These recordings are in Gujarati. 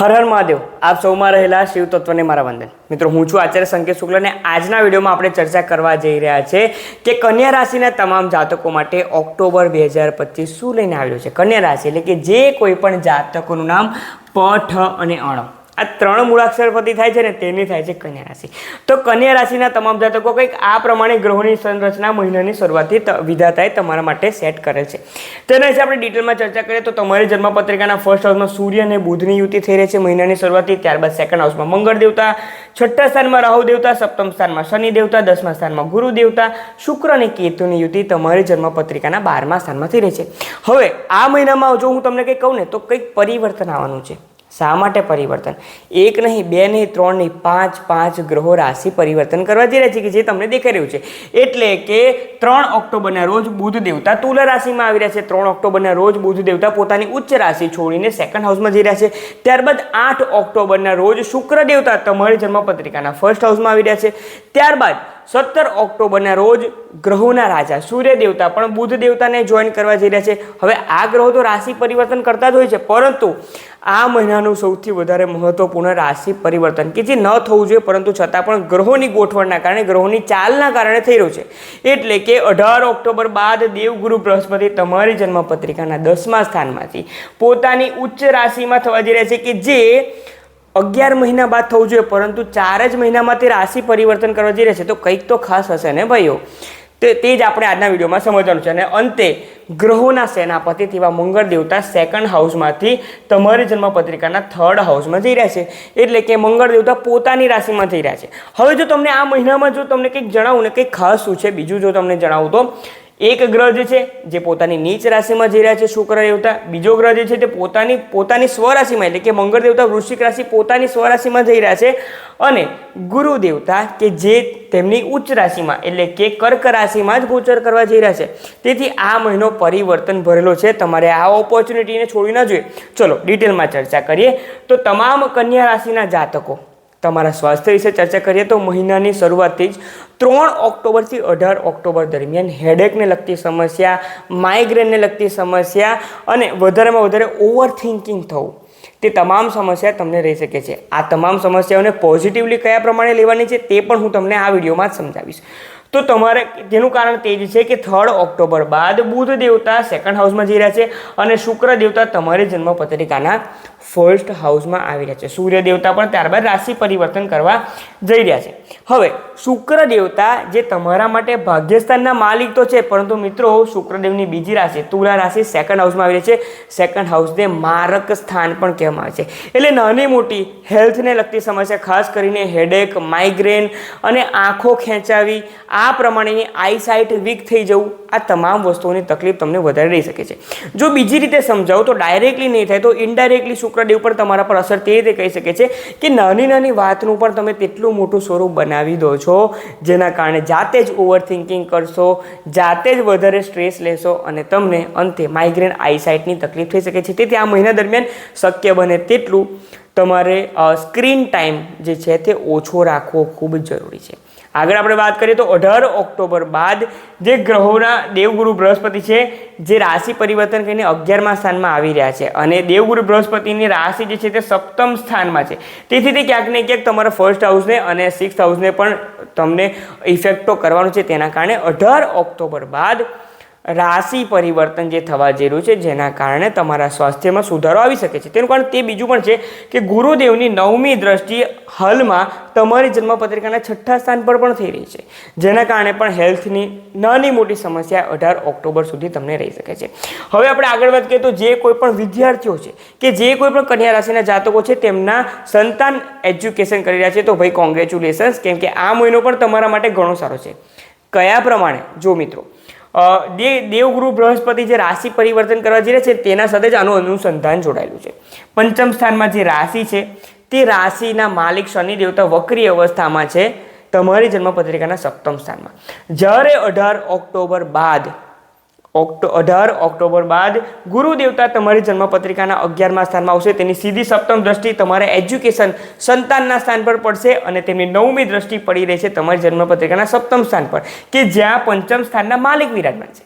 હર હર મહાદેવ. આપ સૌમાં રહેલા શિવ તત્વને મારા વંદન. મિત્રો, હું છું આચાર્ય સંકેત શુક્લ અને આજના વિડીયોમાં આપણે ચર્ચા કરવા જઈ રહ્યા છે કે કન્યા રાશિના તમામ જાતકો માટે ઓક્ટોબર બે હજાર પચીસ શું લઈને આવ્યો છે? કન્યા રાશિ એટલે કે જે કોઈ પણ જાતકોનું નામ પ ઠ અને અણ. આ ત્રણ મૂળાક્ષર પરથી થાય છે ને તેની થાય છે કન્યા રાશિ. તો કન્યા રાશિના તમામ જાતકો કંઈક આ પ્રમાણે ગ્રહોની સંરચના મહિનાની શરૂઆતથી વિધાતાએ તમારા માટે સેટ કરેલ છે. તેના વિશે આપણે ડિટેલમાં ચર્ચા કરીએ તો તમારી જન્મપત્રિકાના ફર્સ્ટ હાઉસમાં સૂર્ય અને બુધની યુતિ થઈ રહી છે મહિનાની શરૂઆતથી, ત્યારબાદ સેકન્ડ હાઉસમાં મંગળ દેવતા, છઠ્ઠા સ્થાનમાં રાહુ દેવતા, સપ્તમ સ્થાનમાં શનિ દેવતા, દસમા સ્થાનમાં ગુરુ દેવતા, શુક્ર અને કેતુની યુતિ તમારી જન્મપત્રિકાના બારમા સ્થાનમાં થઈ રહી છે. હવે આ મહિનામાં જો હું તમને કંઈક કહું ને તો કંઈક પરિવર્તન આવવાનું છે. શા માટે પરિવર્તન? એક નહીં, બે નહીં, ત્રણ નહીં, પાંચ પાંચ ગ્રહો રાશિ પરિવર્તન કરવા જઈ રહ્યા છે કે જે તમને દેખાઈ રહ્યું છે. એટલે કે ત્રણ ઓક્ટોબરના રોજ બુધ દેવતા તુલા રાશિમાં આવી રહ્યા છે. ત્રણ ઓક્ટોબરના રોજ બુધ દેવતા પોતાની ઉચ્ચ રાશિ છોડીને સેકન્ડ હાઉસમાં જઈ રહ્યા છે. ત્યારબાદ આઠ ઓક્ટોબરના રોજ શુક્ર દેવતા તમારી જન્મપત્રિકાના ફર્સ્ટ હાઉસમાં આવી રહ્યા છે. ત્યારબાદ સત્તર ઓક્ટોબરના રોજ ગ્રહોના રાજા સૂર્ય દેવતા પણ બુધ દેવતાને જોઈન કરવા જઈ રહ્યા છે. હવે આ ગ્રહો તો રાશિ પરિવર્તન કરતા જ હોય છે, પરંતુ આ મહિનાનું સૌથી વધારે મહત્વપૂર્ણ રાશિ પરિવર્તન કે જે ન થવું જોઈએ, પરંતુ છતાં પણ ગ્રહોની ગોઠવણના કારણે, ગ્રહોની ચાલના કારણે થઈ રહ્યું છે. એટલે કે અઢાર ઓક્ટોબર બાદ દેવગુરુ બૃહસ્પતિ તમારી જન્મપત્રિકાના દસમા સ્થાનમાંથી પોતાની ઉચ્ચ રાશિમાં થવા જઈ રહ્યા છે કે જે અગિયાર મહિના બાદ થવું જોઈએ, પરંતુ ચાર જ મહિનામાં તે રાશિ પરિવર્તન કરવા જઈ રહ્યા છે. તો કંઈક તો ખાસ હશે ને ભાઈઓ? તે તે જ આપણે આજના વિડીયોમાં સમજવાનું છે. અને અંતે, ગ્રહોના સેનાપતિ તેવા મંગળ દેવતા સેકન્ડ હાઉસમાંથી તમારી જન્મપત્રિકાના થર્ડ હાઉસમાં જઈ રહ્યા છે. એટલે કે મંગળ દેવતા પોતાની રાશિમાં જઈ રહ્યા છે. હવે જો તમને આ મહિનામાં જો તમને કંઈક જણાવું ને કંઈક ખાસ શું છે, બીજું જો તમને જણાવું તો એક ગ્રહ જે છે, જે પોતાની નીચ રાશિમાં જઈ રહ્યા છે શુક્ર દેવતા. બીજો ગ્રહ જે છે, તે પોતાની પોતાની સ્વરાશિમાં, એટલે કે મંગળ દેવતા વૃશ્ચિક રાશિ પોતાની સ્વરાશિમાં જઈ રહ્યા છે. અને ગુરુ દેવતા કે જે તેમની ઉચ્ચ રાશિમાં, એટલે કે કર્ક રાશિમાં જ ગોચર કરવા જઈ રહ્યા છે. તેથી આ મહિનો પરિવર્તન ભરેલો છે. તમારે આ ઓપોર્ચ્યુનિટીને છોડી ના જોઈએ. ચલો ડિટેલમાં ચર્ચા કરીએ. તો તમામ કન્યા રાશિના જાતકો, તમારા સ્વાસ્થ્ય વિશે ચર્ચા કરીએ તો મહિનાની શરૂઆતથી જ ત્રણ ઓક્ટોબરથી અઢાર ઓક્ટોબર દરમિયાન હેડેકને લગતી સમસ્યા, માઇગ્રેનને લગતી સમસ્યા અને વધારેમાં વધારે ઓવર થિંકિંગ થવું. તે તમામ સમસ્યા તમને રહી શકે છે. આ તમામ સમસ્યાઓને પોઝિટિવલી કયા પ્રમાણે લેવાની છે તે પણ હું તમને આ વિડીયોમાં જ સમજાવીશ. તો તમારે તેનું કારણ તે જ છે કે થર્ડ ઓક્ટોબર બાદ બુધ દેવતા સેકન્ડ હાઉસમાં જઈ રહ્યા છે અને શુક્ર દેવતા તમારી જન્મપત્રિકાના ફર્સ્ટ હાઉસમાં આવી રહ્યા છે. સૂર્ય દેવતા પણ ત્યારબાદ રાશિ પરિવર્તન કરવા જઈ રહ્યા છે. હવે શુક્ર દેવતા જે તમારા માટે ભાગ્યસ્થાનના માલિક તો છે, પરંતુ મિત્રો, શુક્રદેવની બીજી રાશિ, તુલા રાશિ સેકન્ડ હાઉસમાં આવી રહી છે. સેકન્ડ હાઉસને મારક સ્થાન પણ કહેવામાં આવે છે. એટલે નાની મોટી હેલ્થને લગતી સમસ્યા, ખાસ કરીને હેડેક માઇગ્રેન અને આંખો ખેંચાવી, આ પ્રમાણેની આઈસાઇટ વીક થઈ જવું, આ તમામ વસ્તુઓની તકલીફ તમને વધારે રહી શકે છે. જો બીજી રીતે સમજાવું તો ડાયરેક્ટલી નહીં થાય, તો ઇનડાયરેક્ટલી શુક્રદેવ પર તમારા પર અસર તે રીતે કહી શકે છે કે નાની નાની વાતનું પણ તમે તેટલું મોટું સ્વરૂપ બનાવી દો છો, જેના કારણે જાતે જ ઓવર થિંકિંગ કરશો, જાતે જ વધારે સ્ટ્રેસ લેશો અને તમને અંતે માઇગ્રેન આઈસાઇટની તકલીફ થઈ શકે છે. તેથી આ મહિના દરમિયાન શક્ય બને તેટલું તમારે સ્ક્રીન ટાઈમ જે છે તે ઓછો રાખવો ખૂબ જ જરૂરી છે. આગળ આપણે વાત કરીએ તો અઢાર ઓક્ટોબર બાદ જે ગ્રહોના દેવગુરુ બૃહસ્પતિ છે, જે રાશિ પરિવર્તન કરીને અગિયારમા સ્થાનમાં આવી રહ્યા છે. અને દેવગુરુ બૃહસ્પતિની રાશિ જે છે તે સપ્તમ સ્થાનમાં છે. તેથી તે ક્યાંક ને ક્યાંક તમારા ફર્સ્ટ હાઉસને અને સિક્સ હાઉસને પણ તમને ઇફેક્ટ તો કરવાનું છે. તેના કારણે અઢાર ઓક્ટોબર બાદ રાશિ પરિવર્તન જે થવા જઈ રહ્યું છે, જેના કારણે તમારા સ્વાસ્થ્યમાં સુધારો આવી શકે છે. તેનું કારણ તે બીજું પણ છે કે ગુરુદેવની નવમી દ્રષ્ટિ હાલમાં તમારી જન્મપત્રિકાના છઠ્ઠા સ્થાન પર પણ થઈ રહી છે. જેના કારણે પણ હેલ્થની નાની મોટી સમસ્યા અઢાર ઓક્ટોબર સુધી તમને રહી શકે છે. હવે આપણે આગળ કરીએ તો જે કોઈ પણ વિદ્યાર્થીઓ છે કે જે કોઈ પણ કન્યા રાશિના જાતકો છે, તેમના સંતાન એજ્યુકેશન કરી રહ્યા છે. તો ભાઈ કોંગ્રેચ્યુલેશન્સ કેમ કે આ મહિનો પણ તમારા માટે ઘણો સારો છે. કયા પ્રમાણે? જો મિત્રો દે, દેવગુરુ બૃહસ્પતિ જે રાશિ પરિવર્તન કરવા જઈ રહ્યા છે, તેના સાથે જ આનું અનુસંધાન જોડાયેલું છે. પંચમ સ્થાનમાં જે રાશિ છે, તે રાશિના માલિક શનિ દેવતા વક્રી અવસ્થામાં છે, તમારી જન્મપત્રિકાના સપ્તમ સ્થાનમાં. જ્યારે અઢાર ઓક્ટોબર બાદ ઓક્ટો અઢાર ઓક્ટોબર બાદ ગુરુ દેવતા તમારી જન્મપત્રિકાના અગિયારમા સ્થાનમાં આવશે. તેની સીધી સપ્તમ દ્રષ્ટિ તમારા એજ્યુકેશન સંતાનના સ્થાન પર પડશે અને તેમની નવમી દ્રષ્ટિ પડી રહેશે તમારી જન્મપત્રિકાના સપ્તમ સ્થાન પર, કે જ્યાં પંચમ સ્થાનના માલિક વિરાજમાન છે.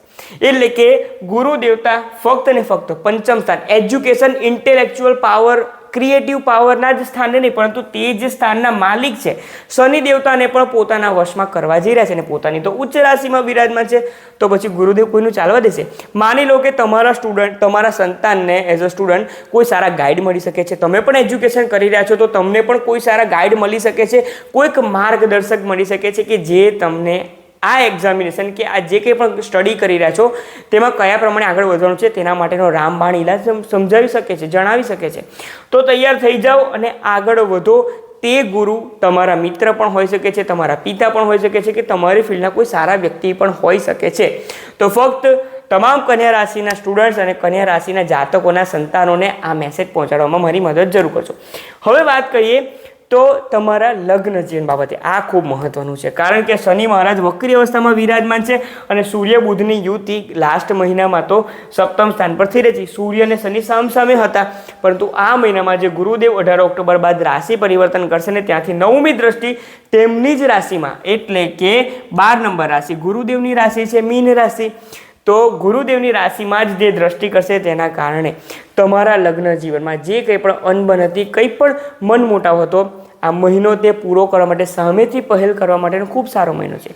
એટલે કે ગુરુ દેવતા ફક્ત ને ફક્ત પંચમ સ્થાન, એજ્યુકેશન ઇન્ટેલેક્ચ્યુઅલ પાવર ક્રિએટિવ પાવરના જ સ્થાને નહીં, પરંતુ તે જે સ્થાનના માલિક છે. શનિ દેવતાને પણ પોતાના વશમાં કરવા જઈ રહ્યા છે અને પોતાની તો ઉચ્ચ રાશિમાં બિરાજમાન છે. તો પછી ગુરુદેવ કોઈનું ચાલવા દેશે? માની લો કે તમારા સ્ટુડન્ટ તમારા સંતાનને એઝ અ સ્ટુડન્ટ કોઈ સારા ગાઈડ મળી શકે છે. તમે પણ એજ્યુકેશન કરી રહ્યા છો તો તમને પણ કોઈ સારા ગાઈડ મળી શકે છે. કોઈક માર્ગદર્શક મળી શકે છે કે જે તમને આ એક્ઝામિનેશન કે આ જે કંઈ પણ સ્ટડી કરી રહ્યા છો, તેમાં કયા પ્રમાણે આગળ વધવાનું છે, તેના માટેનો રામબાણ ઇલાજ સમજાવી શકે છે, જણાવી શકે છે. તો તૈયાર થઈ જાઓ અને આગળ વધો. તે ગુરુ તમારા મિત્ર પણ હોઈ શકે છે, તમારા પિતા પણ હોઈ શકે છે કે તમારી ફિલ્ડના કોઈ સારા વ્યક્તિ પણ હોઈ શકે છે. તો ફક્ત તમામ કન્યા રાશિના સ્ટુડન્ટ્સ અને કન્યા રાશિના જાતકોના સંતાનોને આ મેસેજ પહોંચાડવામાં મારી મદદ જરૂર કરશો હવે વાત કરીએ તો તમારા લગ્ન જીવન બાબતે આ ખૂબ મહત્વનું છે. કારણ કે શનિ મહારાજ વક્રી અવસ્થામાં વિરાજમાન છે અને સૂર્ય બુધની યુતિ લાસ્ટ મહિનામાં તો સપ્તમ સ્થાન પર થઈ રહી છે. સૂર્ય અને શનિ સામસામે હતા. પરંતુ આ મહિનામાં જે ગુરુદેવ અઢાર ઓક્ટોબર બાદ રાશિ પરિવર્તન કરશે ને ત્યાંથી નવમી દ્રષ્ટિ તેમની જ રાશિમાં. એટલે કે બાર નંબર રાશિ ગુરુદેવની રાશિ છે, મીન રાશિ. તો ગુરુદેવની રાશિમાં જ જે દ્રષ્ટિ કરશે તેના કારણે તમારા લગ્ન જીવનમાં જે કંઈ પણ અનબન હતી કંઈ પણ મન મોટાવ હતો, આ મહિનો તે પૂરો કરવા માટે સામેથી પહેલ કરવા માટેનો ખૂબ સારો મહિનો છે.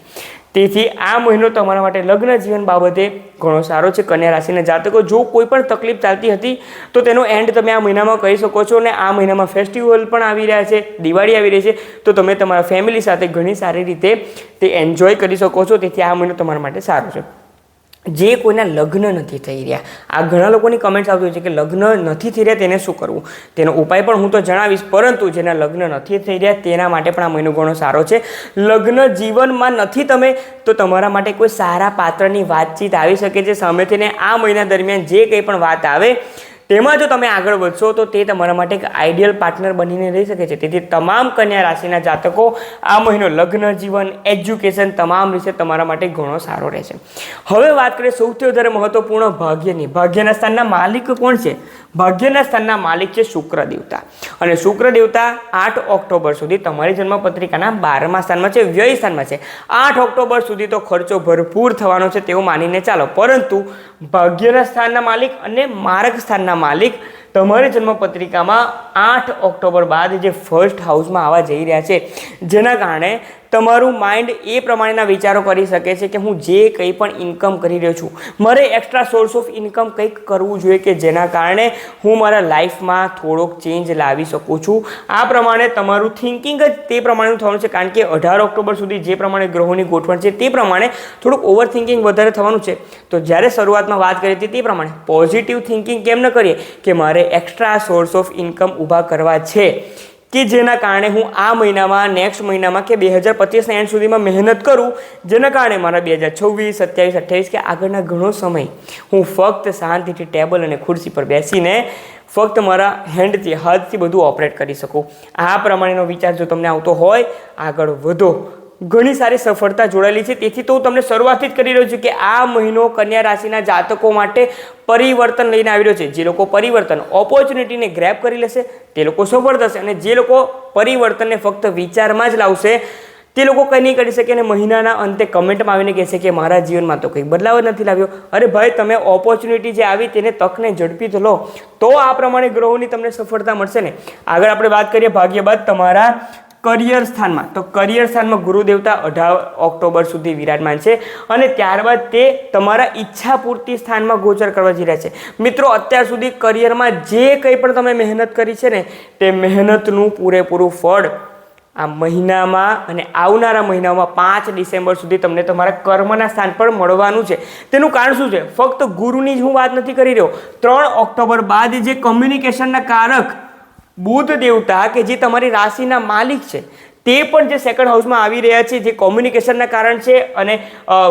તેથી આ મહિનો તમારા માટે લગ્ન જીવન બાબતે ઘણો સારો છે. કન્યા રાશિના જાતકો, જો કોઈ પણ તકલીફ ચાલતી હતી, તો તેનો એન્ડ તમે આ મહિનામાં કહી શકો છો અને આ મહિનામાં ફેસ્ટિવલ પણ આવી રહ્યા છે, દિવાળી આવી રહી છે, તો તમે તમારા ફેમિલી સાથે ઘણી સારી રીતે તે એન્જોય કરી શકો છો. તેથી આ મહિનો તમારા માટે સારો છે. જે કોઈના લગ્ન નથી થઈ રહ્યા. આ ઘણા લોકોની કમેન્ટ્સ આવતી હોય છે કે લગ્ન નથી થઈ રહ્યા, તેને શું કરવું? તેનો ઉપાય પણ હું તો જણાવીશ, પરંતુ જેના લગ્ન નથી થઈ રહ્યા, તેના માટે પણ આ મહિનો ઘણો સારો છે. લગ્ન જીવનમાં નથી તમે, તો તમારા માટે કોઈ સારા પાત્રની વાતચીત આવી શકે છે. સામેથીને આ મહિના દરમિયાન જે કંઈ પણ વાત આવે તેમાં જો તમે આગળ વધશો, તો તે તમારા માટે એક આઈડિયલ પાર્ટનર બનીને રહી શકે છે. તેથી તમામ કન્યા રાશિના જાતકો આ મહિનો લગ્ન, જીવન એજ્યુકેશન તમામ રીતે તમારા માટે ઘણો સારો રહેશે. હવે વાત કરીએ સૌથી વધારે મહત્વપૂર્ણ ભાગ્યની. ભાગ્યના સ્થાનના માલિક કોણ છે? ભાગ્યના સ્થાનના માલિક છે શુક્ર દેવતા અને શુક્ર દેવતા આઠ ઓક્ટોબર સુધી તમારી જન્મપત્રિકાના બારમા સ્થાનમાં છે, વ્યય સ્થાનમાં છે. આઠ ઓક્ટોબર સુધી તો ખર્ચો ભરપૂર થવાનો છે તેવું માનીને ચાલો. પરંતુ ભાગ્યના સ્થાનના માલિક અને માર્ગ સ્થાનના માલિક તમારી જન્મપત્રિકામાં આઠ ઓક્ટોબર બાદ જે ફર્સ્ટ હાઉસમાં આવવા જઈ રહ્યા છે, જેના કારણે તમારું માઇન્ડ એ પ્રમાણેના વિચારો કરી શકે છે કે હું જે કંઈ પણ ઇન્કમ કરી રહ્યો છું, મારે એક્સ્ટ્રા સોર્સ ઓફ ઇન્કમ કંઈક કરવું જોઈએ કે જેના કારણે હું મારા લાઈફમાં થોડોક ચેન્જ લાવી શકું છું. આ પ્રમાણે તમારું થિંકિંગ જ તે પ્રમાણેનું થવાનું છે, કારણ કે અઢાર ઓક્ટોબર સુધી જે પ્રમાણે ગ્રહોની ગોઠવણ છે તે પ્રમાણે થોડુંક ઓવર થિંકિંગ વધારે થવાનું છે. તો જ્યારે શરૂઆતમાં વાત કરી હતી તે પ્રમાણે પોઝિટિવ થિંકિંગ કેમ ન કરીએ? કે મારે એક્સ્ટ્રા સોર્સ ઓફ ઇન્કમ ઊભા કરવા છે કે જેના કારણે હું આ મહિનામાં નેક્સ્ટ મહિનામાં કે બે હજાર પચીસના એન્ડ સુધીમાં મહેનત કરું, જેના કારણે મારા બે હજાર છવ્વીસ, સત્યાવીસ, અઠ્યાવીસ કે આગળના ઘણો સમય હું ફક્ત શાંતિથી ટેબલ અને ખુરશી પર બેસીને ફક્ત મારા હેન્ડથી હાથથી બધું ઓપરેટ કરી શકું. આ પ્રમાણેનો વિચાર જો તમને આવતો હોય, આગળ વધો. ઘણી સારી સફળતા જોડાયેલી છે. તેથી તો હું તમને શરૂઆતથી જ કરી રહ્યો છું કે આ મહિનો કન્યા રાશિના જાતકો માટે પરિવર્તન લઈને આવી રહ્યો છે. જે લોકો પરિવર્તન ઓપોર્ચ્યુનિટીને ગ્રેપ કરી લેશે, તે લોકો સફળ થશે અને જે લોકો પરિવર્તનને ફક્ત વિચારમાં જ લાવશે, તે લોકો કંઈ નહીં કરી શકે અને મહિનાના અંતે કમેન્ટમાં આવીને કહેશે કે મારા જીવનમાં તો કંઈ બદલાવ નથી લાવ્યો. અરે ભાઈ, તમે ઓપોર્ચ્યુનિટી જે આવી તેને તકને ઝડપી તો લો. તો આ પ્રમાણે ગ્રહોની તમને સફળતા મળશે ને. આગળ આપણે વાત કરીએ ભાગ્ય બાદ તમારા કરિયર સ્થાનમાં. તો કરિયર સ્થાનમાં ગુરુદેવતા અઢાર ઓક્ટોબર સુધી વિરાજમાન છે અને ત્યારબાદ તે તમારા ઈચ્છા પૂર્તિ સ્થાનમાં ગોચર કરવા જઈ રહ્યા છે. મિત્રો, અત્યાર સુધી કરિયરમાં જે કંઈ પણ તમે મહેનત કરી છે ને, તે મહેનતનું પૂરેપૂરું ફળ આ મહિનામાં અને આવનારા મહિનામાં પાંચ ડિસેમ્બર સુધી તમને તમારા કર્મના સ્થાન પર મળવાનું છે. તેનું કારણ શું છે? ફક્ત ગુરુની જ હું વાત નથી કરી રહ્યો. ત્રણ ઓક્ટોબર બાદ જે કમ્યુનિકેશનના કારક બુધ દેવતા કે જે તમારી રાશિના માલિક છે, તે પણ જે સેકન્ડ હાઉસમાં આવી રહ્યા છે, જે કોમ્યુનિકેશનના કારણ છે અને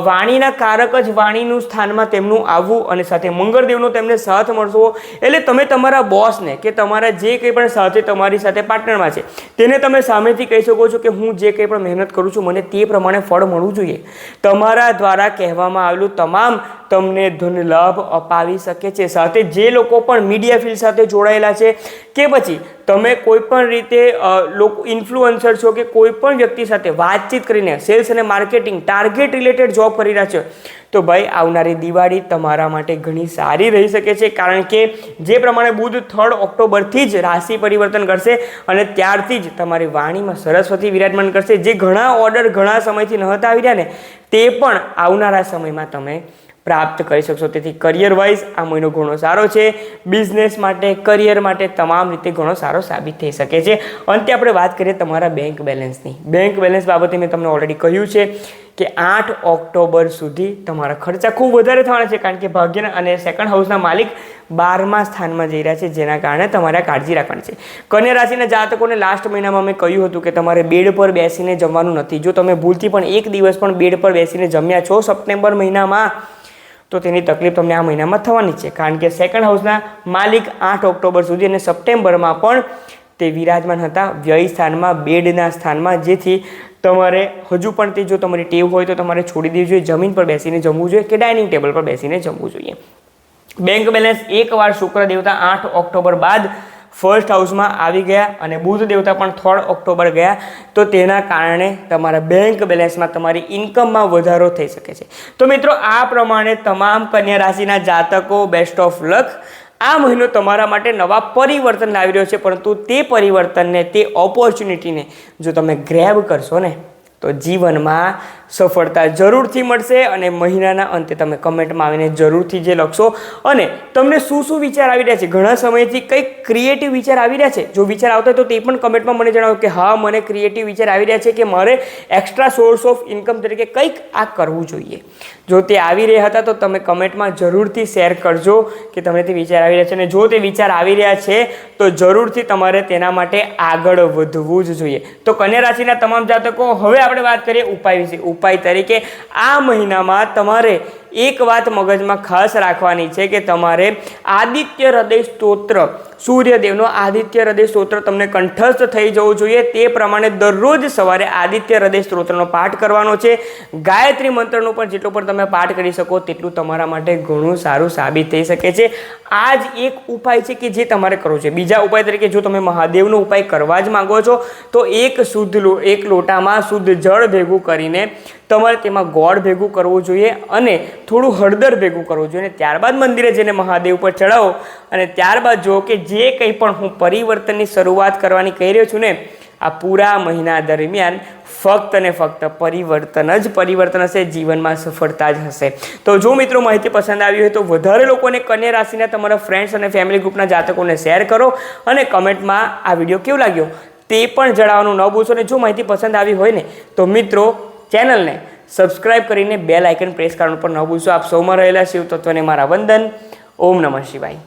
વાણીના કારક જ વાણીનું સ્થાનમાં તેમનું આવવું અને સાથે મંગળદેવનો તેમને સાથ મળશો. એટલે તમે તમારા બોસને કે તમારા જે કંઈ પણ સાથે તમારી સાથે પાર્ટનરમાં છે, તેને તમે સામેથી કહી શકો છો કે હું જે કંઈ પણ મહેનત કરું છું, મને તે પ્રમાણે ફળ મળવું જોઈએ. તમારા દ્વારા કહેવામાં આવેલું તમામ તમને ધન લાભ અપાવી શકે છે. સાથે જે લોકો પણ મીડિયા ફિલ્ડ સાથે જોડાયેલા છે કે પછી તમે કોઈ પણ રીતે લોકો ઇન્ફ્લુઅન્સર છો કે કોઈ પણ વ્યક્તિ સાથે વાતચીત કરીને સેલ્સ અને માર્કેટિંગ ટાર્ગેટ રિલેટેડ જોબ કરી રહ્યા છો, તો ભાઈ આવનારી દિવાળી તમારા માટે ઘણી સારી રહી શકે છે. કારણ કે જે પ્રમાણે બુધ થર્ડ ઓક્ટોબરથી જ રાશિ પરિવર્તન કરશે અને ત્યારથી જ તમારી વાણીમાં સરસ્વતી વિરાજમાન કરશે. જે ઘણા ઓર્ડર ઘણા સમયથી નહોતા આવી રહ્યા ને, તે પણ આવનારા સમયમાં તમે પ્રાપ્ત કરી શકશો. તેથી કરિયર વાઇઝ આ મહિનો ઘણો સારો છે. બિઝનેસ માટે કરિયર માટે તમામ રીતે ઘણો સારો સાબિત થઈ શકે છે. અંતે આપણે વાત કરીએ તમારા બેંક બેલેન્સની બેંક બેલેન્સ બાબતે મેં તમને ઓલરેડી કહ્યું છે કે આઠ ઓક્ટોબર સુધી તમારા ખર્ચા ખૂબ વધારે થવાના છે, કારણ કે ભાગ્યના અને સેકન્ડ હાઉસના માલિક બારમા સ્થાનમાં જઈ રહ્યા છે, જેના કારણે તમારે કાળજી રાખવાની છે. કન્યા રાશિના જાતકોને લાસ્ટ મહિનામાં મેં કહ્યું હતું કે તમારે બેડ પર બેસીને જમવાનું નથી. જો તમે ભૂલથી પણ એક દિવસ પણ બેડ પર બેસીને જમ્યા છો, સપ્ટેમ્બર મહિનામાં તો તેની તકલીફ તમને આ મહિનામાં થવાની છે. કારણ કે સેકન્ડ હાઉસના માલિક આઠ ઓક્ટોબર સુધી અને સપ્ટેમ્બરમાં પણ તે વિરાજમાન હતા. વ્યય સ્થાનમાં, બેડના સ્થાનમાં, જેથી તમારે હજુ પણ તે જો તમારી ટેવ હોય તો તમારે છોડી દેવી જોઈએ. જમીન પર બેસીને જમવું જોઈએ કે ડાઇનિંગ ટેબલ પર બેસીને જમવું જોઈએ. બેંક બેલેન્સ એકવાર શુક્ર દેવતા આઠ ઓક્ટોબર બાદ ફર્સ્ટ હાઉસમાં આવી ગયા અને બુધ દેવતા પણ થર્ડ ઓક્ટોબર ગયા. તો તેના કારણે તમારા બેંક બેલેન્સમાં તમારી ઇન્કમમાં વધારો થઈ શકે છે. તો મિત્રો, આ પ્રમાણે તમામ કન્યા રાશિના જાતકો બેસ્ટ ઓફ લક આ મહિનો તમારા માટે નવા પરિવર્તન લાવી રહ્યો છે, પરંતુ તે પરિવર્તનને, તે ઓપોર્ચ્યુનિટીને જો તમે ગ્રેબ કરશો ને, તો જીવનમાં સફળતા જરૂરથી મળશે અને મહિનાના અંતે તમે કમેન્ટમાં આવીને જરૂરથી જે લખશો. અને તમને શું શું વિચાર આવી રહ્યા છે? ઘણા સમયથી કંઈક ક્રિએટિવ વિચાર આવી રહ્યા છે. જો વિચાર આવતા હોય તો તે પણ કમેન્ટમાં મને જણાવો કે હા, મને ક્રિએટિવ વિચાર આવી રહ્યા છે કે મારે એક્સ્ટ્રા સોર્સ ઓફ ઇન્કમ તરીકે કંઈક આ કરવું જોઈએ. જો તે આવી રહ્યા હતા તો તમે કમેન્ટમાં જરૂરથી શેર કરજો કે તમને તે વિચાર આવી રહ્યા છે. અને જો તે વિચાર આવી રહ્યા છે તો જરૂરથી તમારે તેના માટે આગળ વધવું જ જોઈએ. તો કન્યા રાશિના તમામ જાતકો, હવે આપણે વાત કરીએ ઉપાય વિશે. ઉપાય તરીકે આ મહિનામાં તમારે એક વાત મગજમાં ખાસ રાખવાની છે કે તમારે આદિત્ય હૃદય સ્તોત્ર સૂર્યદેવનો આદિત્ય હૃદય સ્તોત્ર તમને કંઠસ્થ થઈ જવું જોઈએ. તે પ્રમાણે દરરોજ સવારે આદિત્ય હૃદય સ્તોત્રનો પાઠ કરવાનો છે. ગાયત્રી મંત્રનો પણ જેટલો પણ તમે પાઠ કરી શકો તેટલું તમારા માટે ઘણું સારું સાબિત થઈ શકે છે. આ જ એક ઉપાય છે કે જે તમારે કરવો છે. બીજા ઉપાય તરીકે જો તમે મહાદેવનો ઉપાય કરવા જ માંગો છો, તો એક શુદ્ધ એક લોટામાં શુદ્ધ જળ ભેગું કરીને તમારે તેમાં ગોળ ભેગું કરવું જોઈએ અને થોડું હળદર ભેગું કરવું જોઈએ અને ત્યારબાદ મંદિરે જઈને મહાદેવ પર ચડાવો અને ત્યારબાદ જો કે જે કંઈ પણ હું પરિવર્તનની શરૂઆત કરવાની કહી રહ્યો છું ને, આ પૂરા મહિના દરમિયાન ફક્ત અને ફક્ત પરિવર્તન જ પરિવર્તન હશે, જીવનમાં સફળતા જ હશે. તો જો મિત્રો માહિતી પસંદ આવી હોય તો વધારે લોકોને કન્યા રાશિના તમારા ફ્રેન્ડ્સ અને ફેમિલી ગ્રુપના જાતકોને શેર કરો અને કમેન્ટમાં આ વીડિયો કેવો લાગ્યો તે પણ જણાવવાનું ન ભૂલશો અને જો માહિતી પસંદ આવી હોય ને, તો મિત્રો ચેનલને સબસ્ક્રાઇબ કરીને બેલ આઇકન પ્રેસ કરવાનું પણ ન ભૂલશો. આપ સૌમાં રહેલા શિવ તત્વને મારા વંદન. ઓમ નમઃ શિવાય.